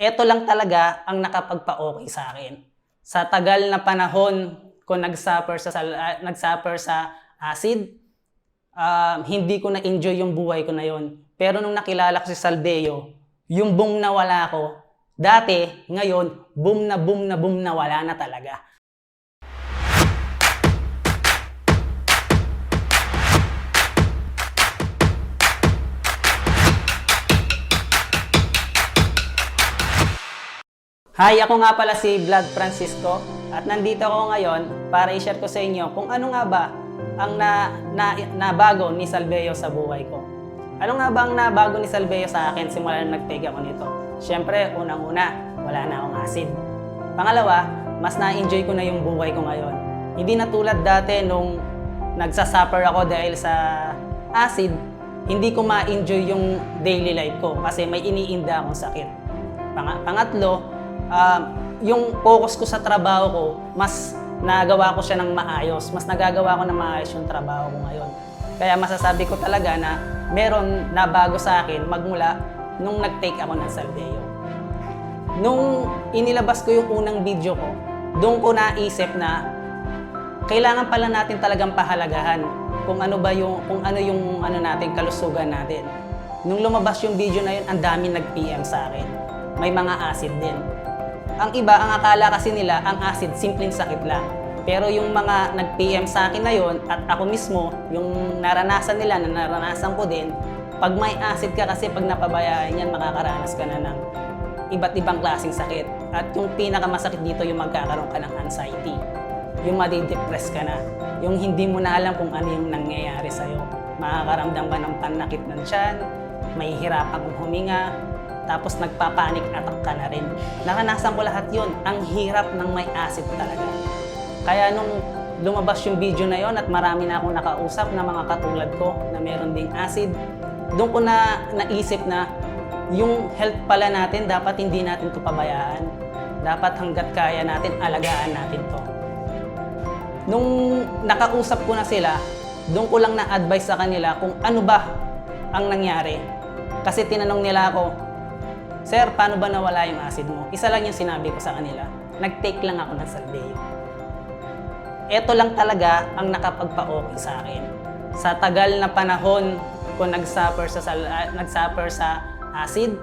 Ito lang talaga ang nakapagpa-okay sa akin. Sa tagal na panahon ko nagsuffer sa, sal- ah, nagsuffer sa acid, um, hindi ko na-enjoy yung buhay ko na yon. Pero nung nakilala ko si Saldeo, yung boom na wala ko, dati, ngayon, boom na boom na boom na wala na talaga. Hi, ako nga pala si Vlad Francisco at nandito ako ngayon para i-share ko sa inyo kung ano nga ba ang na, na, nabago ni Salveo sa buhay ko. Ano nga ba ang nabago ni Salveo sa akin simula na nag-take ako nito? Siyempre, unang-una, wala na akong acid. Pangalawa, mas na-enjoy ko na yung buhay ko ngayon. Hindi na tulad dati nung nagsasuffer ako dahil sa acid, hindi ko ma-enjoy yung daily life ko kasi may iniinda akong sakit. Pang- pangatlo, um, yung focus ko sa trabaho ko, mas nagawa ko siya ng maayos. Mas nagagawa ko ng maayos yung trabaho ko ngayon. Kaya masasabi ko talaga na meron na bago sa akin magmula nung nag-take ako ng Salveo. Nung inilabas ko yung unang video ko, doon ko naisip na kailangan pala natin talagang pahalagahan kung ano ba yung kung ano yung ano natin kalusugan natin. Nung lumabas yung video na yun, ang dami nag-PM sa akin. May mga acid din. Ang iba, ang akala kasi nila, ang acid, simpleng sakit lang. Pero yung mga nag-PM sa akin na yon at ako mismo, yung naranasan nila, na naranasan ko din, pag may acid ka kasi pag napabayaan yan, makakaranas ka na ng iba't ibang klaseng sakit. At yung pinakamasakit dito, yung magkakaroon ka ng anxiety. Yung madidepress ka na. Yung hindi mo na alam kung ano yung nangyayari sa'yo. Makakaramdam ka ng panakit ng tiyan, may hirapan kang huminga, tapos nagpapanik attack ka na rin. Naranasan ko lahat yon. Ang hirap ng may acid talaga. Kaya nung lumabas yung video na yon at marami na akong nakausap na mga katulad ko na meron ding acid, doon ko na naisip na yung health pala natin, dapat hindi natin to pabayaan. Dapat hanggat kaya natin, alagaan natin to. Nung nakausap ko na sila, doon ko lang na-advise sa kanila kung ano ba ang nangyari. Kasi tinanong nila ako, Sir, paano ba nawala yung acid mo? Isa lang yung sinabi ko sa kanila. Nag-take lang ako ng Salveo. Ito lang talaga ang nakapagpa-okay sa akin. Sa tagal na panahon ko nagsuffer sa, ah, nagsuffer sa acid,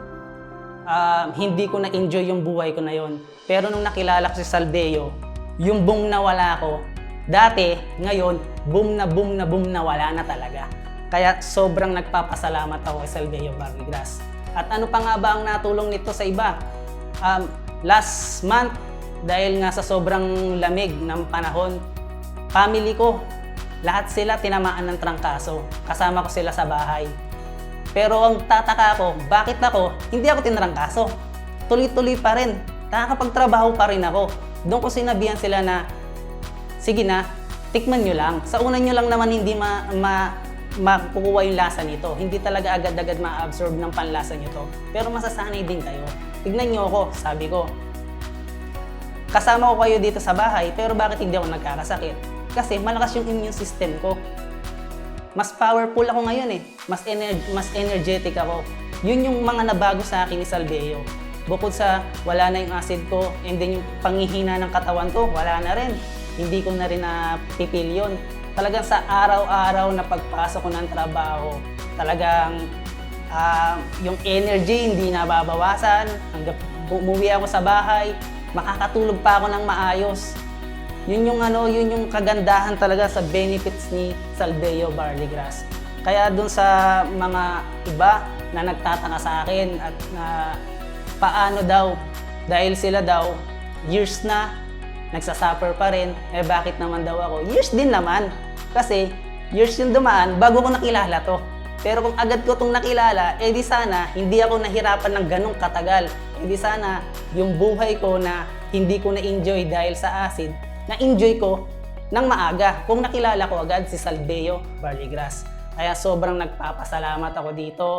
um, hindi ko na-enjoy yung buhay ko na yon. Pero nung nakilala ko si Salveo, yung boom na wala ko, dati, ngayon, boom na boom na boom na wala na talaga. Kaya sobrang nagpapasalamat ako kay Salveo Barrigras. At ano pa nga ba ang natulong nito sa iba? Um, last month, dahil nga sa sobrang lamig ng panahon, family ko, lahat sila tinamaan ng trangkaso. Kasama ko sila sa bahay. Pero ang tataka ko, bakit ako, hindi ako tinrangkaso. Tuloy-tuloy pa rin. Nakakapagtrabaho pa rin ako. Doon ko sinabihan sila na, sige na, tikman nyo lang. Sa una nyo lang naman hindi ma, ma, makukuha yung lasa nito. Hindi talaga agad-agad ma-absorb ng panlasa nyo to. Pero masasanay din kayo. Tignan nyo ako, sabi ko. Kasama ko kayo dito sa bahay, pero bakit hindi ako nagkakasakit? Kasi malakas yung immune system ko. Mas powerful ako ngayon eh. Mas, ener- mas energetic ako. Yun yung mga nabago sa akin ni Salveo. Bukod sa wala na yung acid ko, and then yung pangihina ng katawan ko, wala na rin. Hindi ko na rin napipil yun. Talagang sa araw-araw na pagpasok ko ng trabaho, talagang ah, yung energy hindi nababawasan. Hanggang umuwi ako sa bahay, makakatulog pa ako ng maayos. Yun yung ano, yun yung kagandahan talaga sa benefits ni Salveo Barley Grass. Kaya dun sa mga iba na nagtataka sa akin at na paano daw dahil sila daw years na nagsasuffer pa rin, eh bakit naman daw ako? Years din naman. Kasi years yung dumaan bago ko nakilala to. Pero kung agad ko itong nakilala, eh di sana hindi ako nahirapan ng ganong katagal. Eh di sana yung buhay ko na hindi ko na-enjoy dahil sa acid, na-enjoy ko ng maaga kung nakilala ko agad si Salveo Barleygrass. Kaya sobrang nagpapasalamat ako dito.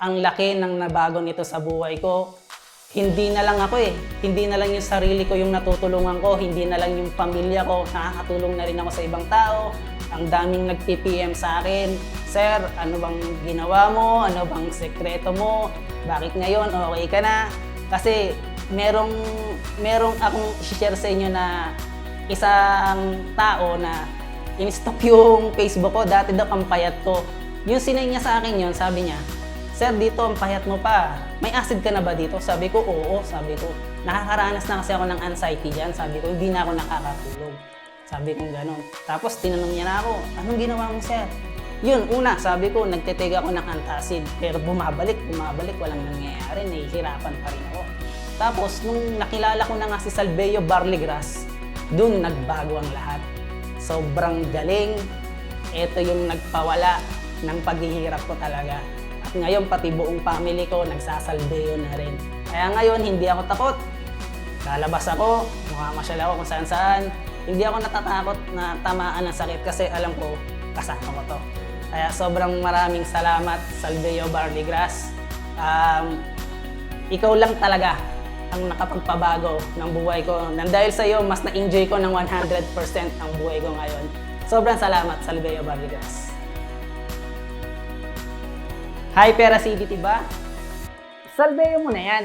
Ang laki ng nabago nito sa buhay ko. Hindi na lang ako eh. Hindi na lang yung sarili ko yung natutulungan ko. Hindi na lang yung pamilya ko. Nakakatulong na rin ako sa ibang tao. Ang daming nag-PPM sa akin. Sir, ano bang ginawa mo? Ano bang sekreto mo? Bakit ngayon okay ka na? Kasi merong merong akong share sa inyo na isang tao na in-stop yung Facebook ko. Dati daw ang payat ko. Yung sinay niya sa akin yun, sabi niya, Sir, dito ang payat mo pa. May acid ka na ba dito? Sabi ko, oo. Sabi ko, nakakaranas na kasi ako ng anxiety dyan. Sabi ko, hindi na ako nakakatulog. Sabi ko gano'n. Tapos tinanong niya na ako, anong ginawa mo, sir? Yun, una, sabi ko, nagtitake ako ng antacid. Pero bumabalik, bumabalik, walang nangyayari. Nahihirapan pa rin ako. Tapos, nung nakilala ko na nga si Salveo Barleygrass, dun nagbago ang lahat. Sobrang galing. Ito yung nagpawala ng paghihirap ko talaga. Ngayon, pati buong family ko, nagsasalbeo na rin. Kaya ngayon, hindi ako takot. Lalabas ako, mamamasyal ako kung saan saan. Hindi ako natatakot na tamaan ng sakit kasi alam ko, kasama ko to. Kaya sobrang maraming salamat, Salveo Barleygrass. Um, ikaw lang talaga ang nakapagpabago ng buhay ko. Nang dahil sa iyo, mas na-enjoy ko ng 100% ang buhay ko ngayon. Sobrang salamat, Salveo Barleygrass. Hi, Pera City, ba? Salveo mo na yan.